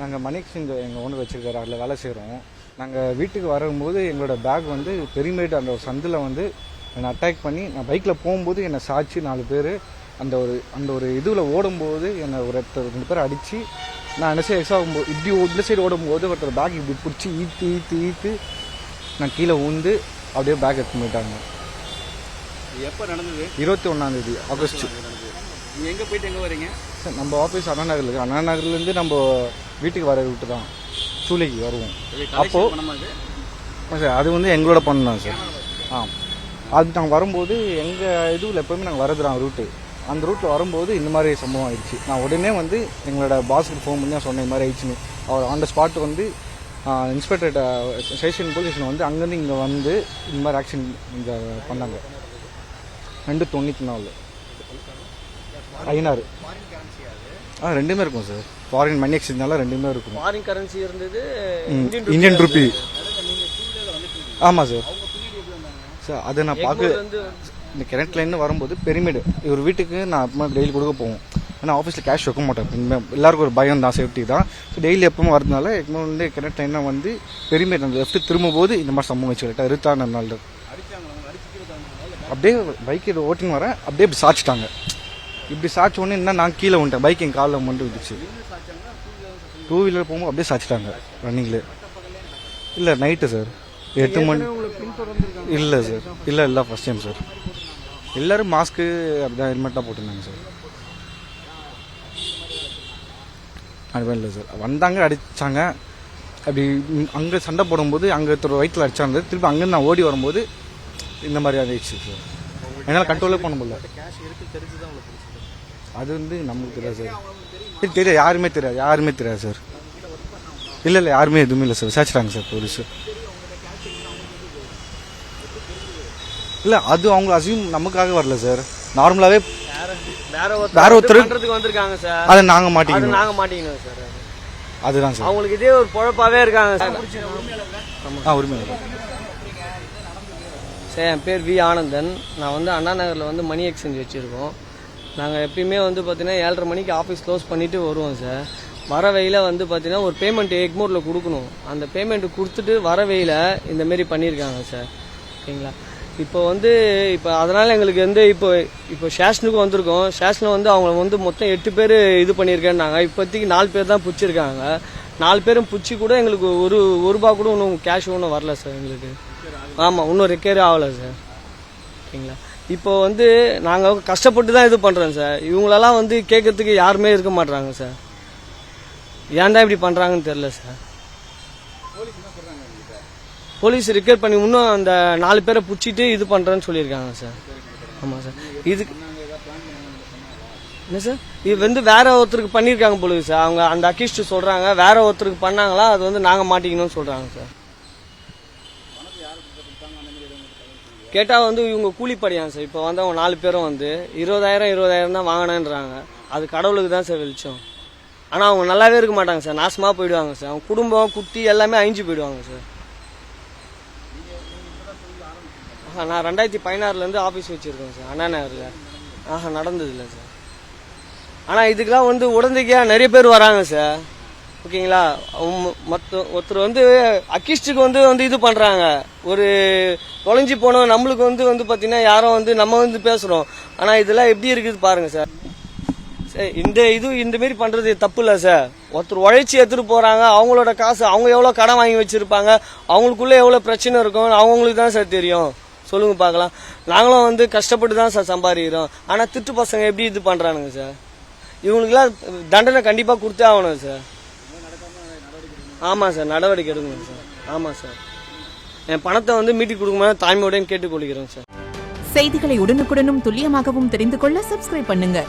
நாங்கள் மணி எக்ஸ்சேஞ்ச் எங்கள் ஓனர் வச்சுருக்காரு அதில் வேலை செய்கிறோம் நாங்கள் வீட்டுக்கு வரும்போது எங்களோட பேக் வந்து பெருமேடு அந்த ஒரு சந்தில் வந்து என்னை அட்டாக் பண்ணி நான் பைக்கில் போகும்போது என்னை சாய்ச்சி நாலு பேர். அந்த ஒரு அந்த ஒரு இதுவில் ஓடும்போது என்னை ஒரு ஒருத்தர் ரெண்டு பேர் அடித்து நான் என்ன சைடு ஆகும்போது இப்படி இந்த சைடு ஓடும்போது ஒருத்தர் பேக் இப்படி பிடிச்சி ஈத்து ஈத்து ஈத்து நான் கீழே ஊந்து அப்படியே பேக் எடுத்து போயிட்டாங்க. எப்போ நடந்தது? இருபத்தி ஒன்றாந்தேதி ஆகஸ்ட். எங்கே போயிட்டு எங்கே வரீங்க? சார் நம்ம ஆஃபீஸ் அண்ணா நகரில் அண்ணா நகர்லேருந்து நம்ம வீட்டுக்கு வர விட்டு தான். சூளைக்கு வருவோம். அப்போ பணமா இது? ஆ சார் அது வந்து எங்களோட பண்ணு தான் சார் ஆ அது நாங்கள் வரும்போது எங்கள் இதுவில் எப்போவுமே நாங்கள் வரது தான் ரூட்டு அந்த ரூட்டில் வரும்போது இந்த மாதிரி சம்பவம் ஆயிடுச்சு. நான் உடனே வந்து எங்களோட பாஸுக்கு ஃபோன் பண்ணி இந்த மாதிரி ஆயிடுச்சுன்னு. அவர் ஆன் த ஸ்பாட் வந்து இன்ஸ்பெக்டர் ஸ்டேஷன் போலீஸ் ஸ்டேஷன் வந்து அங்கேருந்து இங்கே வந்து இந்த மாதிரி ஆக்ஷன் இங்கே பண்ணாங்க. ரெண்டு தொண்ணூற்றி நாலு. ஐநாறு. ஆ ரெண்டுமே இருக்கும் சார் ஃபாரின் மணி எக்ஸ்சேஞ்ச்னால ரெண்டுமே இருக்கும். ஃபாரின் கரன்சி இருந்தது இந்தியன் ருபி ஆமாம் சார் சார் அதை நான் பார்க்க இந்த கிணத்துலேருந்து வரும்போது பெருமிடு இவர் வீட்டுக்கு நான் எப்பவுமே டெய்லி கொடுக்க போவோம். ஏன்னா ஆஃபீஸில் கேஷ் வைக்க மாட்டேன். எல்லாருக்கும் ஒரு பயம் தான் சேஃப்டி தான். ஸோ டெய்லி எப்பவும் வரதுனால எப்பவுமே வந்து கிணத்துல என்ன வந்து பெருமிடு அந்த லெஃப்ட் திரும்பும்போது இந்த மாதிரி சம்பவம் வச்சு கரெக்டாக இருத்தான நாள் அப்படியே பைக் ஓட்டிங் வரேன். அப்படியே சாச்சிட்டாங்க இப்படி சாய்ச்ச உடனே என்ன நான் கீழே வந்துட்டேன். பைக் என் காலில் மட்டும் விட்டுச்சு. டூ வீலர் போகும்போது அப்படியே சாச்சிட்டாங்க ரன்னிங்கில் இல்லை நைட்டு சார் எட்டு மணி இல்லை சார் இல்லை இல்லை ஃபர்ஸ்ட் டைம் சார் எல்லாரும் மாஸ்க்கு அப்படிதான் ஹெல்மெட்டாக போட்டிருந்தாங்க சார் அது இல்லை சார் வந்தாங்க அடித்தாங்க அப்படி அங்கே சண்டை போடும்போது அங்கே ஒருத்தர் வயிற்றில் அடிச்சாங்க திருப்பி அங்கேருந்து நான் ஓடி வரும்போது இந்த மாதிரி ஆயிடுச்சு சார் என்னால் கண்ட்ரோலே பண்ண முடியல. அது வந்து நமக்கு தெரியாது சார். தெரியாது யாருமே தெரியாது யாருமே தெரியாது சார். இல்லை இல்லை யாருமே எதுவுமே இல்லை சார். விசாரிச்சிட்டாங்க sir police. இல்லை அது அவங்க அசியூம் நமக்காக வரல சார். நார்மலாகவே வேற வேற ஒருத்தர் வந்திருக்காங்க சார். அதை நாங்கள் மாட்டிக்கணும். நாங்க மாட்டிக்கணும் சார். அதுதான் சார். அவங்களுக்கு இதே ஒரு பொழப்பாவே இருக்காங்க சார். ஆ உரிமை. சார் என் பேர் வி ஆனந்தன். நான் வந்து அண்ணா நகரில் வந்து மணி எக்ஸ்சேஞ்ச் வச்சுருக்கோம். நாங்கள் எப்பயுமே வந்து பார்த்தீங்கன்னா ஏழரை மணிக்கு ஆஃபீஸ் க்ளோஸ் பண்ணிவிட்டு வருவோம் சார் வர வெயில வந்து பார்த்தீங்கன்னா ஒரு பேமெண்ட் எக்மோரில் கொடுக்கணும். அந்த பேமெண்ட் கொடுத்துட்டு வர வெயில இந்த மாரி பண்ணியிருக்காங்க சார் ஓகேங்களா? இப்போ வந்து இப்போ அதனால் எங்களுக்கு வந்து இப்போ இப்போ ஸ்டேஷனுக்கு வந்திருக்கோம். ஸ்டேஷனில் வந்து அவங்க வந்து மொத்தம் எட்டு பேர் இது பண்ணியிருக்கேன்னாங்க இப்போதைக்கு நாலு பேர் தான் பிடிச்சிருக்காங்க. நாலு பேரும் பிடிச்சி கூட எங்களுக்கு ஒரு ஒரு ரூபா கூட இன்னும் கேஷ் ஒன்றும் வரல சார் எங்களுக்கு. ஆமாம் இன்னும் ரெக்கேர் ஆகலை சார் ஓகேங்களா? இப்போ வந்து நாங்கள் கஷ்டப்பட்டு தான் இது பண்ணுறோம் சார். இவங்களெல்லாம் வந்து கேட்கறதுக்கு யாருமே இருக்க மாட்றாங்க சார். ஏன்டா இப்படி பண்ணுறாங்கன்னு தெரில சார். போலீஸ் ரிக்கேர் பண்ணி இன்னும் அந்த நாலு பேரை பிடிச்சிட்டு இது பண்ணுறேன்னு சொல்லியிருக்காங்க சார். ஆமாம் சார். இதுக்கு என்ன சார்? இது வந்து வேற ஒருத்தருக்கு பண்ணியிருக்காங்க போலீஸ் சார். அவங்க அந்த அக்கிஸ்ட் சொல்கிறாங்க வேற ஒருத்தருக்கு பண்ணாங்களா அது வந்து நாங்கள் மாட்டிக்கணும்னு சொல்கிறாங்க சார். கேட்டால் வந்து இவங்க கூலிப்படியான் சார். இப்போ வந்து அவங்க நாலு பேரும் வந்து இருபதாயிரம் இருபதாயிரம் தான் வாங்கினேன்றாங்க. அது கடவுளுக்கு தான் சார் வெளிச்சம். ஆனால் அவங்க நல்லாவே இருக்க மாட்டாங்க சார். நாசமாக போயிடுவாங்க சார். அவங்க குடும்பம் குட்டி எல்லாமே அழிஞ்சு போயிடுவாங்க சார். ஆஹா நான் ரெண்டாயிரத்தி பதினாறுலேருந்து ஆஃபீஸ் வச்சுருக்கேன் சார். அண்ணா நகரில். ஆஹா நடந்தது இல்லை சார். ஆனால் இதுக்கெல்லாம் வந்து உடந்தைக்காக நிறைய பேர் வராங்க சார். ஓகேங்களா? மற்ற ஒருத்தர் வந்து அக்கிஸ்டுக்கு வந்து வந்து இது பண்ணுறாங்க ஒரு தொலைஞ்சி போனோம் நம்மளுக்கு வந்து வந்து பார்த்தீங்கன்னா யாரும் வந்து நம்ம வந்து பேசுகிறோம் ஆனால் இதெல்லாம் எப்படி இருக்குது பாருங்கள் சார். சார் இந்த இது இந்தமாரி பண்ணுறது தப்பு இல்லை சார். ஒருத்தர் உழைச்சி எடுத்துகிட்டு போகிறாங்க அவங்களோட காசு அவங்க எவ்வளோ கடன் வாங்கி வச்சுருப்பாங்க அவங்களுக்குள்ளே எவ்வளோ பிரச்சனை இருக்கும் அவங்களுக்கு தான் சார் தெரியும். சொல்லுங்க பார்க்கலாம். நாங்களும் வந்து கஷ்டப்பட்டு தான் சார் சம்பாதிக்கிறோம். ஆனால் திட்டு பசங்க எப்படி இது பண்ணுறானுங்க சார்? இவங்களுக்குலாம் தண்டனை கண்டிப்பாக கொடுத்தே ஆகணும் சார். ஆமாம் சார் நடவடிக்கை எடுக்கணும் சார். ஆமாம் சார். என் பணத்தை வந்து மீட்டி கொடுக்கும்போது தாய்மையுடன் கேட்டுக்கொள்கிறேன் சார். செய்திகளை உடனுக்குடனும் துல்லியமாகவும் தெரிந்து கொள்ள சப்ஸ்கிரைப் பண்ணுங்க.